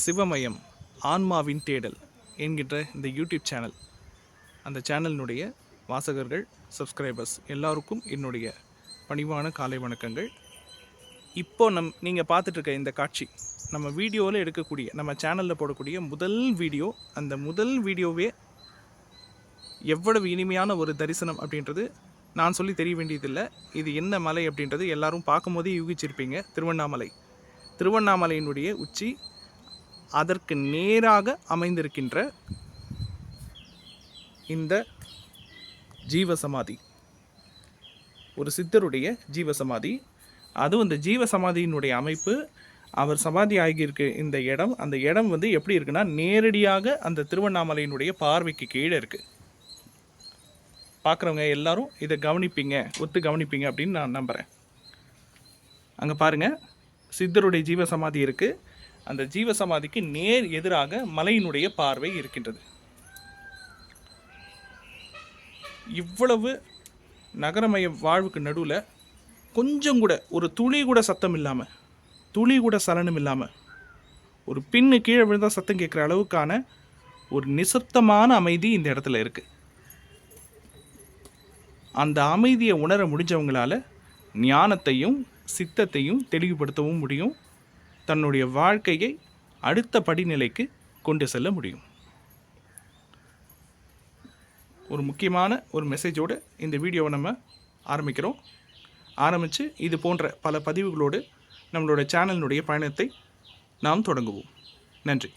சிவமயம் ஆன்மாவின் தேடல் என்கின்ற இந்த யூடியூப் சேனல். அந்த சேனலினுடைய வாசகர்கள் சப்ஸ்கிரைபர்ஸ் எல்லாருக்கும் என்னுடைய பணிவான காலை வணக்கங்கள். இப்போ நம் நீங்கள் பார்த்துட்ருக்க இந்த காட்சி நம்ம வீடியோவில் எடுக்கக்கூடிய நம்ம சேனலில் போடக்கூடிய முதல் வீடியோ அந்த முதல் வீடியோவே எவ்வளவு இனிமையான ஒரு தரிசனம் அப்படின்றது நான் சொல்லி தெரிய வேண்டியதில்லை. இது என்ன மலை அப்படின்றது எல்லாரும் பார்க்கும்போதே யூகிச்சிருப்பீங்க. திருவண்ணாமலை. திருவண்ணாமலையினுடைய உச்சி அதற்கு நேராக அமைந்திருக்கின்ற இந்த ஜீவசமாதி. ஒரு சித்தருடைய ஜீவசமாதி. அதுவும் இந்த ஜீவசமாதியினுடைய அமைப்பு. அவர் சமாதி ஆகியிருக்க இந்த இடம். அந்த இடம் வந்து எப்படி இருக்குன்னா நேரடியாக அந்த திருவண்ணாமலையினுடைய பார்வைக்கு கீழே இருக்குது பார்க்குறவங்க எல்லாரும் இதை கவனிப்பீங்க ஒத்து கவனிப்பீங்க அப்படின்னு நான் நம்புகிறேன் அங்கே பாருங்கள் சித்தருடைய ஜீவசமாதி இருக்குது அந்த ஜீவசமாதிக்கு நேர் எதிராக மலையினுடைய பார்வை இருக்கின்றது. இவ்வளவு நகரமய வாழ்வுக்கு நடுவில் கொஞ்சம் கூட ஒரு துளி கூட சத்தம் இல்லாமல் துளி கூட சலனம் இல்லாமல் ஒரு பின்னு கீழே விழுந்தால் சத்தம் கேட்குற அளவுக்கான ஒரு நிசப்தமான அமைதி இந்த இடத்துல இருக்குது அந்த அமைதியை உணர முடிஞ்சவங்களால ஞானத்தையும் சித்தத்தையும் தெளிவுபடுத்தவும் முடியும். தன்னுடைய வாழ்க்கையை அடுத்த படிநிலைக்கு கொண்டு செல்ல முடியும். ஒரு முக்கியமான ஒரு மெசேஜோடு இந்த வீடியோவை நம்ம ஆரம்பிக்கிறோம். ஆரம்பித்து இது போன்ற பல பதிவுகளோடு நம்மளோட சேனலினுடைய பயணத்தை நாம் தொடங்குவோம். நன்றி.